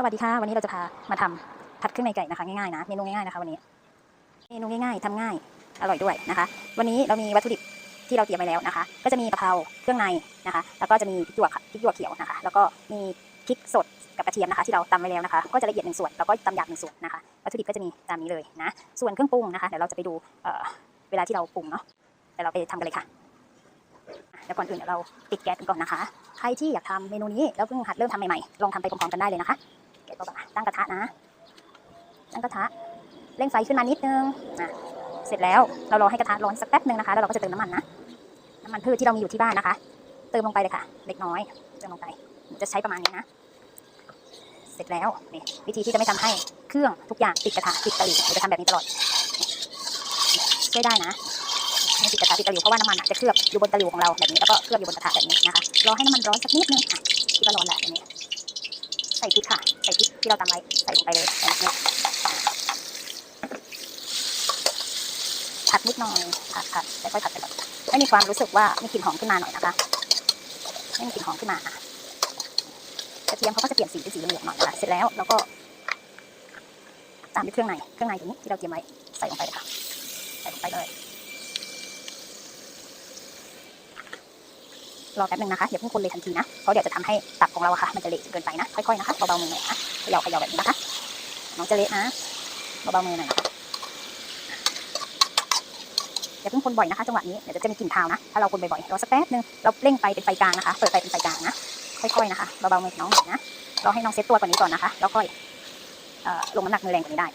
สวัสดีค่ะ วันนี้เราจะพามาทำผัดเครื่องในไก่นะคะง่ายๆนะเมนูง่ายๆนะคะวันนี้เมนูง่ายๆทำง่ายอร่อยด้วยนะคะ วันนี้เรามีวัตถุดิบที่เราเตรียมไว้แล้วนะคะ ก็จะมีกะเพราเครื่องในนะคะ แล้วก็จะมีพริกหยวกพริกหยวกเขียวนะคะ แล้วก็มีพริกสดกับกระเทียมนะคะ ที่เราตำไว้แล้วนะคะ ก็จะละเอียดหนึ่งส่วนแล้วก็ตำหยาบหนึ่งส่วนนะคะวัตถุดิบก็จะมีตามนี้เลยนะ ส่วนเครื่องปรุงนะคะเดี๋ยวเราจะไปดูเเวลาที่เราปรุงเนาะเดี๋ยวเราไปทำกันเลยค่ะอะเดี๋ยวก่อนอื่นเดี๋ยวเราปิดแก๊สกันก่อนนะคะ ใครที่อยากทำเมนูนี้แล้วเพิ่งหัดเริ่มทำใหม่ๆ ลองทำไปพร้อมๆกันได้เลยนะคะ แกะตัวก่อนนะตั้งกระทะนะ ตั้งกระทะ เร่งไฟขึ้นมานิดนึงอะเสร็จแล้วเรารอให้กระทะร้อนสักแป๊บนึงนะคะ แล้วเราก็จะเติมน้ำมันนะ น้ำมันพืชที่เรามีอยู่ที่บ้านนะคะ เติมลงไปเลยค่ะ เล็กน้อย เติมลงไป จะใช้ประมาณนี้นะ เสร็จแล้วนี่วิธีที่จะไม่ทำให้เครื่องทุกอย่างติดกระทะติดตะหลิวจะทำแบบนี้ตลอดช่วยได้นะไม่ติดกระทะติดตะหลิวเพราะว่าน้ำมันจะเคลือบอยู่บนตะหลิวของเราแบบนี้แล้วก็เคลือบอยู่บนกระทะแบบนี้นะคะ รอให้น้ำมันร้อนสักนิดนึงอะที่ก็ร้อนแล้วแบบนี้ ใส่พริกค่ะ ใส่พริกที่เราตำไว้ใส่ลงไปเลยแบบนี้ผัดนิดหน่อยผัดผัดค่อยๆผัดไปก่อนให้มีความรู้สึกว่ามีกลิ่นหอมขึ้นมาหน่อยนะคะให้มีกลิ่นหอมขึ้นมาอะกระเทียมเขาก็จะเปลี่ยนสีเป็นสีเหลืองๆหน่อยนะคะเสร็จแล้วเราก็ตามด้วยเครื่องในเครื่องในตรงนี้ที่เราเตรียมไว้ใส่ลงไปเลยค่ะใส่ลงไปเลย รอแป๊บนึงนะคะอย่าเพิ่งคนเลยทันทีนะเพราะเดี๋ยวจะทำให้ตับของเราอะค่ะมันจะเละจนเกินไปนะค่อยๆนะคะเบาๆมือหน่อยนะเขย่าเขย่าแบบนี้นะคะน้องจะเละนะเบาๆมือหน่อยนะคะอย่าเพิ่งคนบ่อยนะคะจังหวะนี้เดี๋ยวจะมีกลิ่นคาวนะถ้าเราคนบ่อยๆรอสักแป๊บนึงเราเร่งไฟเป็นไฟกลางนะคะเปิดไฟเป็นไฟกลางนะค่อยๆนะคะเบาๆมือน้องหน่อยนะรอให้น้องเซตตัวกว่านี้ก่อนนะคะ แล้วค่อยลงน้ำหนักมือแรงกว่านี้ได้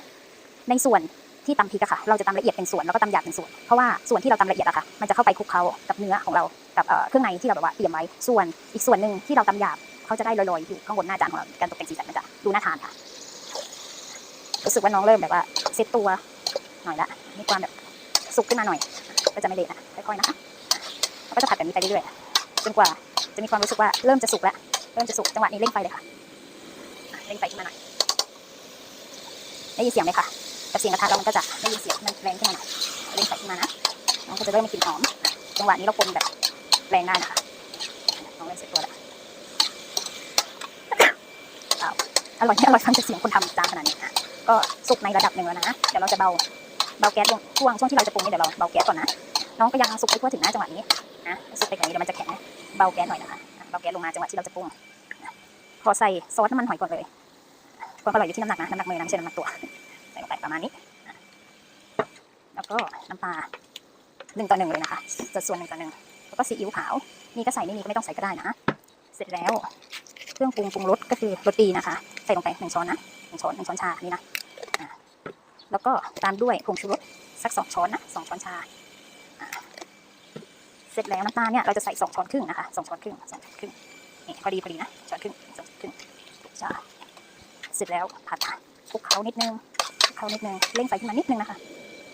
ในส่วน ที่ตำพริกอะค่ะ เราจะตำละเอียดเป็นส่วนแล้วก็ตำหยาบเป็นส่วน เพราะว่าส่วนที่เราตำละเอียดอะค่ะ มันจะเข้าไปคลุกเคล้ากับเนื้อของเรากับเครื่องในที่เราแบบว่าเตรียมไว้ ส่วนอีกส่วนหนึ่งที่เราตำหยาบเขาจะได้ลอยๆอยู่ข้างบนหน้าจานของเราการตกแต่งสีสันมันจะดูน่าทานค่ะรู้สึกว่าน้องเริ่มแบบว่าเซตตัวหน่อยละมีความแบบสุกขึ้นมาหน่อย ก็จะไม่เละนะค่อยๆนะคะก็จะผัดแบบนี้ไปเรื่อยๆจนกว่าจะมีความรู้สึกว่าเริ่มจะสุกแล้วเริ่มจะสุกจังหวะนี้เร่งไฟเลยค่ะอะเร่งไฟขึ้นมาหน่อยได้ยินเสียงไหมคะ กับเสียงกระทะเรามันก็จะได้ยินเสียงมันแรงขึ้นมาหน่อยเร่งไฟขึ้นมานะน้องก็จะเริ่มมีกลิ่นหอมจังหวะนี้เราคนแบบแรงได้นะคะน้องเริ่มเสร็จตัวแล้วว้าวอร่อยไม่อร่อยฟังจากเสียงคนทำจานขนาดนี้นะก็สุกในระดับหนึ่งแล้วนะเดี๋ยวเราจะเบาเบาแก๊สลงช่วงช่วงที่เราจะปรุงนี่เดี๋ยวเราเบาแก๊สก่อนนะน้องก็ยังสุกไม่ทั่วถึงนะจังหวะนี้นะสุกไปกว่านี้เดี๋ยวมันจะแข็งเบาแก๊สหน่อยนะคะอะเบาแก๊สลงมาจังหวะที่เราจะปรุงนะพอใส่ซอสน้ำมันหอยก่อนเลยความอร่อยอยู่ที่น้ำหนักนะน้ำหนักมือนะไม่ใช่น้ำหนักตัว ใส่ลงไปประมาณนี้ แล้วก็น้ำปลาหนึ่งต่อหนึ่งเลยนะคะสัดส่วนหนึ่งต่อหนึ่งแล้วก็ซีอิ๊วขาวมีก็ใส่ไม่มีก็ไม่ต้องใส่ก็ได้นะเสร็จแล้ว เครื่องปรุงปรุงรสก็คือรสดีนะคะ ใส่ลงไปหนึ่งช้อนนะหนึ่งช้อนหนึ่งช้อนชานี่นะแล้วก็ตามด้วยผงชูรสสักสองช้อนนะสองช้อนชาเสร็จแล้วน้ำตาลเนี่ยเราจะใส่สองช้อนครึ่งนะคะสองช้อนครึ่งสองช้อนครึ่งนี่พอดีพอดีนะช้อนครึ่งสองช้อนครึ่งชาเสร็จแล้วผัดคลุกเคล้านิดนึง เคล้านิดนึงเร่งไฟขึ้นมานิดนึงนะคะ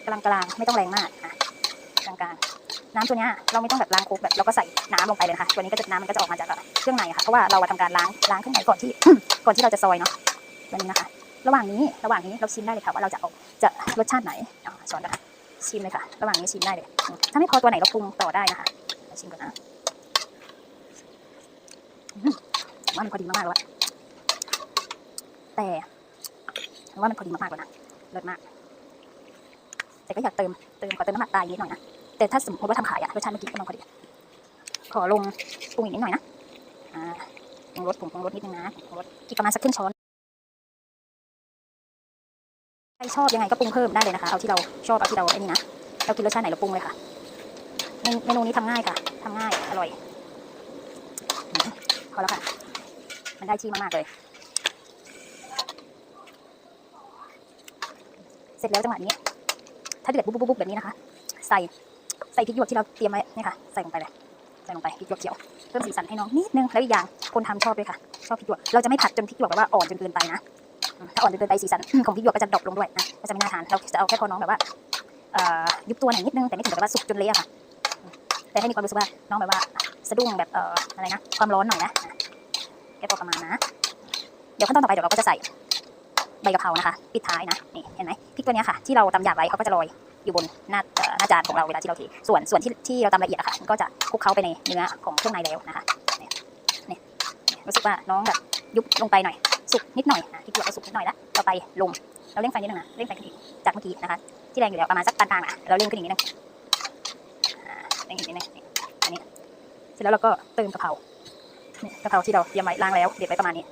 กลางกลางๆไม่ต้องแรงมากอะกลางกลางๆน้ำตัวนี้เราไม่ต้องแบบล้างคุกแบบเราก็ใส่น้ำลงไปเลยนะคะตัวนี้ก็จะน้ำมันก็จะออกมาจากเครื่องในค่ะเพราะว่าเราทำการล้างล้างเครื่องในก่อนที่ก่อนที่เราจะซอยเนาะตัวนี้นะคะ ระหว่างนี้ระหว่างนี้เราชิมได้เลยค่ะว่าเราจะเอาจะรสชาติไหนอะช้อนนะคะชิมเลยค่ะ ระหว่างนี้ชิมได้เลย ถ้าไม่พอตัวไหนเราปรุงต่อได้นะคะเราชิมก่อนนะว่ามันพอดีมากๆแล้วแต่ว่ามันพอดีมากๆแล้วนะ เลิศมากแต่ก็อยากเติมเติมขอเติมน้ำมันตายนิดหน่อยนะแต่ถ้าสมมติว่าทำขายอะรสชาติเมื่อกี้ก็ลองพอดีขอลงปรุงอีกนิดหน่อยนะอ่าปรุงรสปรุงปรุงรสนิดนึงนะปรุงรสอีกประมาณสักครึ่งช้อนใครชอบยังไงก็ปรุงเพิ่มได้เลยนะคะเอาที่เราชอบเอาที่เราไอ้นี่นะเรากินรสชาติไหนเราปรุงเลยค่ะเมนูนี้ทำง่ายค่ะทำง่ายอร่อยพอแล้วค่ะ มันได้ที่มากๆเลย เสร็จแล้วจังหวะนี้ ถ้าเดือดปุ๊บปุ๊บปุ๊บแบบนี้นะคะ ใส่ใส่พริกหยวกที่เราเตรียมไว้นี่ค่ะ ใส่ลงไปเลยใส่ลงไปพริกหยวกเขียวเพิ่มสีสันให้น้องนิดนึงแล้วอีกอย่างคนทำชอบด้วยค่ะ ชอบพริกหยวกเราจะไม่ผัดจนพริกหยวกแบบว่าอ่อนจนเกินไปนะถ้าอ่อนจนเกินไปสีสันของพริกหยวกก็จะดรอปลงด้วยนะก็จะไม่น่าทานเราจะเอาแค่พอน้องแบบว่ายุบตัวหน่อยนิดนึงแต่ไม่ถึงกับว่าสุกจนเละค่ะ แต่ให้มีความรู้สึกว่าน้องแบบว่าสะดุ้งแบบอะไรนะความร้อนหน่อยนะอะแค่พอประมาณนะ เดี๋ยวขั้นตอนต่อไปเดี๋ยวเราก็จะใส่ ใบกะเพรานะคะปิดท้ายนะนี่เห็นไหมพริกตัวนี้ค่ะที่เราตำหยาบไว้เขาก็จะลอยอยู่บนหน้าหน้าจานของเราเวลาที่เราเทส่วนส่วนที่ที่เราตำละเอียดอะค่ะก็จะคลุกเคล้าไปในเนื้อของเครื่องในแล้วนะคะเนี่ยเนี่รู้สึกว่าน้องแบบยุบลงไปหน่อย สุกนิดหน่อยอะที่เกียวก็สุกนิดหน่อยแล้วต่อไปลงเราเร่งไฟนิดนึงนะเร่งไฟขึ้นอีกจากเมื่อกี้นะคะ ที่แรงอยู่แล้วประมาณสักปานกลางอะเราเร่งขึ้นอีกนิดนึงอ่าเร่งอีกนิดนึงนี่อันนี้เสร็จแล้วเราก็เติมกะเพรานี่กะเพราที่เราเตรียมไว้ล้างแล้วเด็ดไว้ประมาณนี้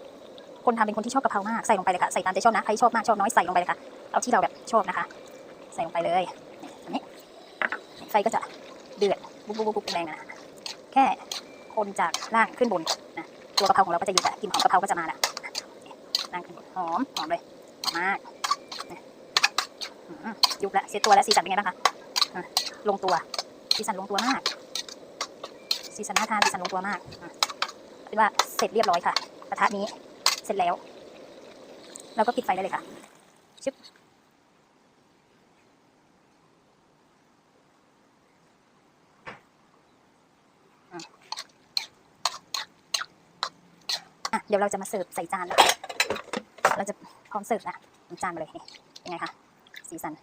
คนทำเป็นคนที่ชอบกะเพรามากใส่ลงไปเลยค่ะใส่ตามใจชอบนะใครชอบมากชอบน้อยใส่ลงไปเลยค่ะเอาที่เราแบบชอบนะคะ ใส่ลงไปเลยนี่อันนี้ไฟก็จะเดือดบุ๊บบุ๊บบุบแรงนะแค่คนจากล่างขึ้นบนนะตัวกะเพราของเราก็จะอยู่แต่กลิ่นหอมกะเพราก็จะมาละล่างขึ้นบนหอมหอมเลยหอมมากยุบแล้วเซตตัวแล้วสีสันเป็นไงบ้างคะลงตัวสีสันลงตัวมากสีสันน่าทานสีสันลงตัวมากอะเป็นว่าเสร็จเรียบร้อยค่ะกระทะนี้ เสร็จแล้ว เราก็ปิดไฟได้เลยค่ะชึบอะเดี๋ยวเราจะมาเสิร์ฟใส่จานแล้วเราจะพร้อมเสิร์ฟนะน้ำจานมาเลยนี่เป็นไงคะสีสัน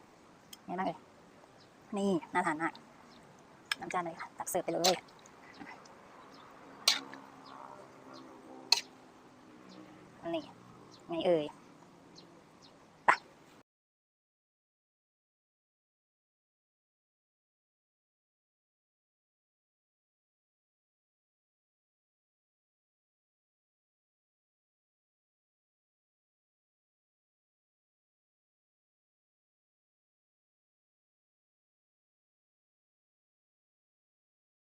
ไงบ้างเอ่ยนี่น่าทานมากน้ำจานเลยค่ะตักเสิร์ฟไปเลย นี่ไงเอ่ย